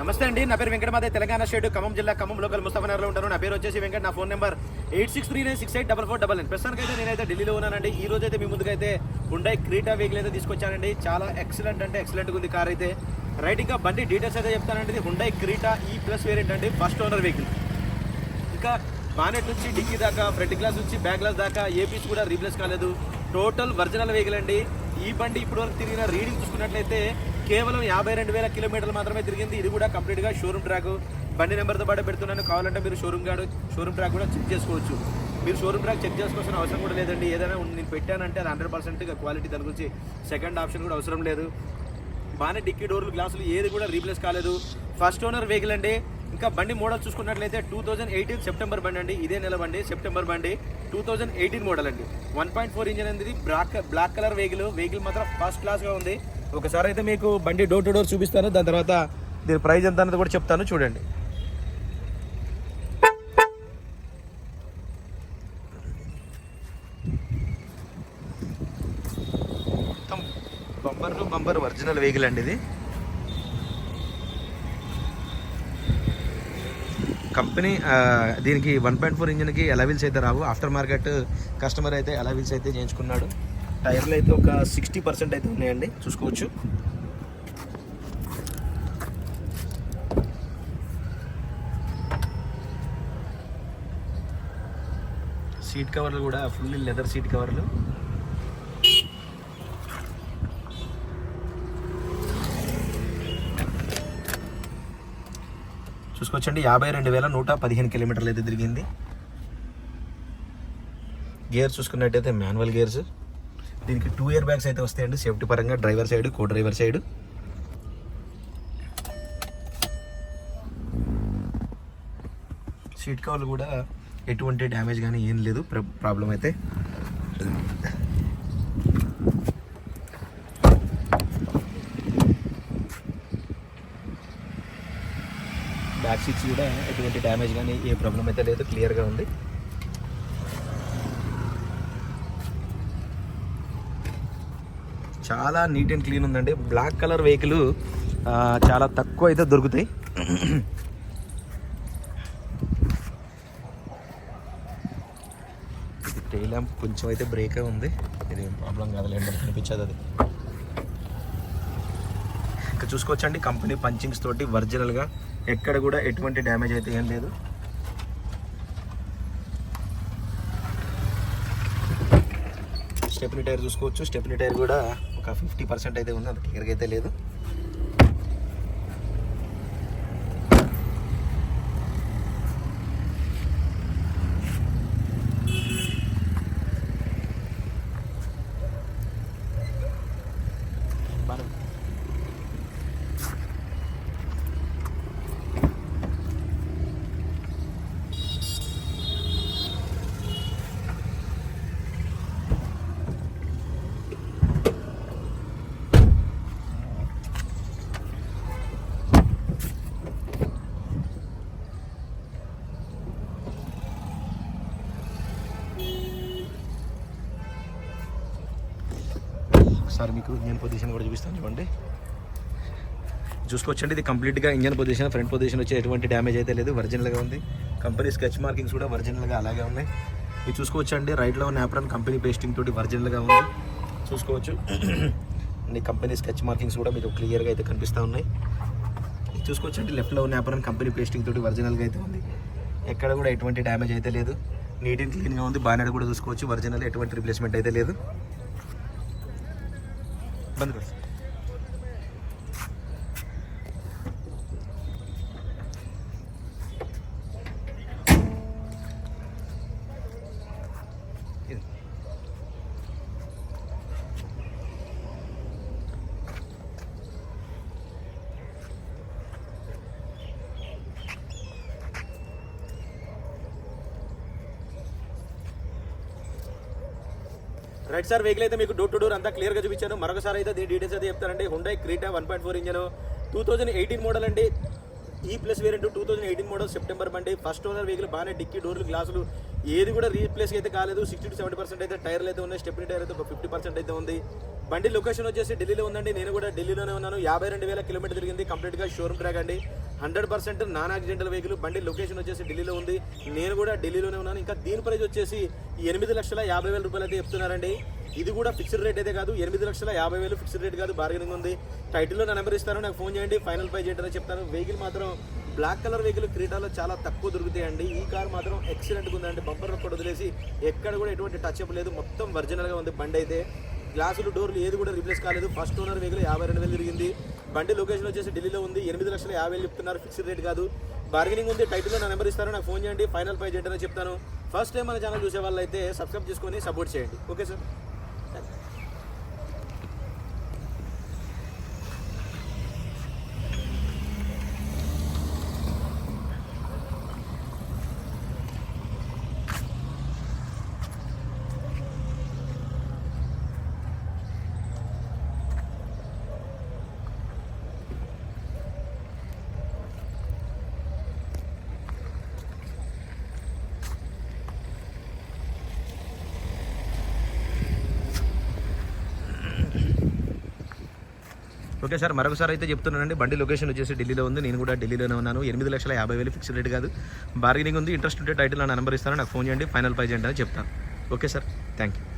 నమస్తే అండి. నా పేరు వెంకటమాదే తెలంగాణ స్టేట్ ఖమ్మం జిల్లా ఖమ్మం లోకల్ ముస్తఫనగర్లో ఉంటాను. నా పేరు వచ్చేసి వెంకట. నా phone number eight six three nine six eight double four double nine ప్రస్తుతానికైతే అయితే నేనైతే ఢిల్లీలో ఉన్నానండి. ఈ రోజు అయితే మీ ముందుకైతే హుండై క్రీటా వెహికల్ అయితే తీసుకొచ్చానండి. చాలా ఎక్సలెంట్ అంటే ఎక్సలెంట్గా ఉంది కార్ అయితే. రైట్ ఇంకా బండి డీటెయిల్స్ అయితే చెప్తానండి. Hyundai Creta E plus variant అండి. ఫస్ట్ ఓనర్ వెహికల్ ఇంకా బానెట్ నుంచి డిక్కీ దాకా ఫ్రంట్ గ్లాస్ నుంచి బ్యాక్ గ్లాస్ దాకా ఏ పీస్ కూడా రీప్లేస్ కాలేదు. టోటల్ ఒరిజినల్ వెహికల్ అండి. ఈ బండి ఇప్పుడు వరకు తిరిగిన రీడింగ్ చూసుకున్నట్లయితే కేవలం యాభై రెండు వేల కిలోమీటర్లు మాత్రమే తిరిగింది. ఇది కూడా కంప్లీట్గా షోరూమ్ ట్రాక్. బండి నెంబర్తో పాటు పెడుతున్నాను. కావాలంటే మీరు షోరూమ్ గాడు షోరూమ్ ట్రాక్ కూడా చెక్ చేసుకోవచ్చు. మీరు షోరూమ్ ట్రాక్ చెక్ చేసుకోవాల్సిన అవసరం కూడా లేదండి. ఏదైనా నేను పెట్టానంటే అది హండ్రెడ్ పర్సెంట్ క్వాలిటీ దాని గురించి సెకండ్ ఆప్షన్ కూడా అవసరం లేదు. బాగానే డిక్కీ డోర్లు గ్లాసులు ఏది కూడా రీప్లేస్ కాలేదు. ఫస్ట్ ఓనర్ వెహికల్ అండి. ఇంకా బండి మోడల్ చూసుకున్నట్లయితే టూ థౌజండ్ ఎయిటీన్ సెప్టెంబర్ బండి అండి. ఇదే నెల బండి సెప్టెంబర్ బండి. టూ థౌజండ్ ఎయిటీన్ మోడల్ అండి. వన్ పాయింట్ ఫోర్ ఇంజన్ అనేది black black colour vehicle. Vehicle మాత్రం ఫస్ట్ క్లాస్గా ఉంది. ఒకసారి అయితే మీకు బండి డోర్ టు డోర్ చూపిస్తాను. దాని తర్వాత దీని ప్రైజ్ ఎంత అన్నది కూడా చెప్తాను. చూడండి. Bumper bumper to bumper original vehicle అండి ఇది. కంపెనీ దీనికి వన్ పాయింట్ ఫోర్ ఇంజిన్కి అలవిల్స్ అయితే రావు. ఆఫ్టర్ మార్కెట్ కస్టమర్ అయితే అలవిల్స్ అయితే చేయించుకున్నాడు. టైర్లు అయితే ఒక సిక్స్టీ పర్సెంట్ అయితే ఉన్నాయండి. చూసుకోవచ్చు. సీట్ కవర్లు కూడా ఫుల్ లెదర్ సీట్ కవర్లు. చూసుకోవచ్చండి యాభై రెండు వేల నూట పదిహేను కిలోమీటర్లు అయితే తిరిగింది. గేర్ చూసుకున్నట్టయితే మాన్యువల్ గేర్స్. దీనికి టూ ఇయర్ బ్యాగ్స్ అయితే వస్తాయండి. సేఫ్టీ పరంగా driver side co driver side seat కవర్లు కూడా ఎటువంటి డ్యామేజ్ కానీ ఏం లేదు. ప్రాబ్లం అయితే. బ్యాక్ సీట్స్ కూడా ఎటువంటి డ్యామేజ్ కానీ ఏ ప్రాబ్లం అయితే లేదు. క్లియర్గా ఉంది. చాలా నీట్ అండ్ క్లీన్ ఉందండి. బ్లాక్ కలర్ వెహికల్ చాలా తక్కువ అయితే దొరుకుతాయి. టైల్ ల్యాంప్ కొంచెం అయితే బ్రేక్ ఉంది. ఇది ఏం ప్రాబ్లం కాదులేండి కనిపించదు అది. ఇక్కడ చూసుకోవచ్చండి కంపెనీ పంచింగ్స్ తోటి ఒరిజినల్గా ఎక్కడ కూడా ఎటువంటి డ్యామేజ్ అయితే ఏం లేదు. స్టెప్ని టైర్ చూసుకోవచ్చు. స్టెప్ని టైర్ కూడా ఒక ఫిఫ్టీ పర్సెంట్ అయితే ఉంది. అంత క్లియర్గా అయితే లేదు. బాగా ఒకసారి మీకు ఇంజన్ పొజిషన్ కూడా చూపిస్తాను చూడండి. చూసుకోవచ్చండి ఇది కంప్లీట్గా ఇంజన్ పొజిషన్ ఫ్రంట్ పొజిషన్ వచ్చే ఎటువంటి డ్యామేజ్ అయితే లేదు ఒరిజినల్గా ఉంది. కంపెనీ స్కెచ్ మార్కింగ్స్ కూడా ఒరిజినల్గా అలాగే ఉన్నాయి. ఇది చూసుకోవచ్చండి రైట్లో ఉన్న యాప్రాన్ కంపెనీ పేస్టింగ్ తోటి ఒరిజినల్గా ఉంది. చూసుకోవచ్చు. అన్ని కంపెనీ స్కెచ్ మార్కింగ్స్ కూడా మీకు క్లియర్గా అయితే కనిపిస్తూ ఉన్నాయి. ఇది చూసుకోవచ్చండి లెఫ్ట్లో ఉన్న యాప్రాన్ కంపెనీ పేస్టింగ్ తోటి ఒరిజినల్గా అయితే ఉంది. ఎక్కడ కూడా ఎటువంటి డ్యామేజ్ అయితే లేదు. నీట్ అండ్ క్లీన్గా ఉంది బానెట్ కూడా చూసుకోవచ్చు ఒరిజినల్ ఎటువంటి రిప్లేస్మెంట్ అయితే లేదు. ಬಂದರು రైట్ సార్ వెహికల్ అయితే మీకు డోర్ టు డోర్ అంతా క్లియర్గా చూపించాను. మరొకసారి అయితే దీని డీటెయిల్స్ అయితే చెప్తానండి. Hyundai Creta one point four engine. Two thousand eighteen model అండి. E plus variant two thousand eighteen model September బండి ఫస్ట్ ఓనర్ వెహికల్ బాగానే డిక్కీ డోర్లు గ్లాసులు ఏది కూడా రీప్లేస్ అయితే కాలేదు. సిక్స్టీ టు సెవెంటీ పర్సెంట్ అయితే టైర్లు అయితే ఉన్నాయి. స్టెప్ని టైర్ అయితే ఒక ఫిఫ్టీ పర్సెంట్ అయితే ఉంది. బండి లొకేషన్ వచ్చేసి ఢిల్లీలో ఉందండి. నేను కూడా ఢిల్లీలోనే ఉన్నాను. యాభై రెండు వేల కిలోమీటర్ తిరిగింది. కంప్లీట్గా షోరూమ్ ట్రాక్ అండి. Hundred percent non accidental vehicle. బండి లొకేషన్ వచ్చేసి ఢిల్లీలో ఉంది. నేను కూడా ఢిల్లీలోనే ఉన్నాను. ఇంకా దీని ప్రైస్ వచ్చేసి ఎనిమిది లక్షల యాభై వేల రూపాయలు అయితే చెప్తున్నారండి. ఇది కూడా ఫిక్స్డ్ రేట్ అయితే కాదు. ఎనిమిది లక్షల యాభై వేలు ఫిక్స్డ్ రేట్ కాదు. బార్గెనింగ్ ఉంది. టైటిల్లో నా నెంబర్ ఇస్తాను. నాకు ఫోన్ చేయండి. ఫైనల్ పై చేయండి చెప్తాను. వెహికల్ మాత్రం బ్లాక్ కలర్ వెహికల్ క్రీటాలో చాలా తక్కువ దొరుకుతాయండి. ఈ కార్ మాత్రం ఎక్సలెంట్గా ఉందండి. బంపర్ కూడా వదిలేసి ఎక్కడ కూడా ఎటువంటి టచ్ అప్ లేదు. మొత్తం ఒరిజినల్గా ఉంది బండి అయితే. గ్లాసులు డోర్లు ఏది కూడా రీప్లేస్ కాలేదు. ఫస్ట్ ఓనర్ వెహికల్ యాభై రెండు వేలు తిరిగింది. బండి లొకేషన్ వచ్చేసి ఢిల్లీలో ఉంది. ఎనిమిది లక్షల యాభై వేలు చెప్తున్నారు. ఫిక్స్డ్ రేట్ కాదు. బార్గెనింగ్ ఉంది. టైటిల్లో నా నెంబర్ ఇస్తాను. నాకు ఫోన్ చేయండి. ఫైనల్ ప్రైజ్ ఏంటనే అని చెప్తాను. ఫస్ట్ టైం మన ఛానల్ చూసే వాళ్ళు అయితే సబ్స్క్రైబ్ చేసుకొని సపోర్ట్ చేయండి ఓకే సార్ ఓకే సార్ మరొకసారి అయితే చెప్తున్నానండి. బండి లొకేషన్ వచ్చేసి ఢిల్లీలో ఉంది. నేను కూడా ఢిల్లీలోనే ఉన్నాను. ఎనిమిది లక్షల యాభై వేలు ఫిక్స్డ్ రేట్ కాదు. బార్గెనింగ్ ఉంది. ఇంట్రెస్ట్ ఉంటే టైటిల్ నా నెంబర్ ఇస్తాను. నాకు ఫోన్ చేయండి. ఫైనల్ పై చేయండి అని చెప్తాను. Okay sir thank you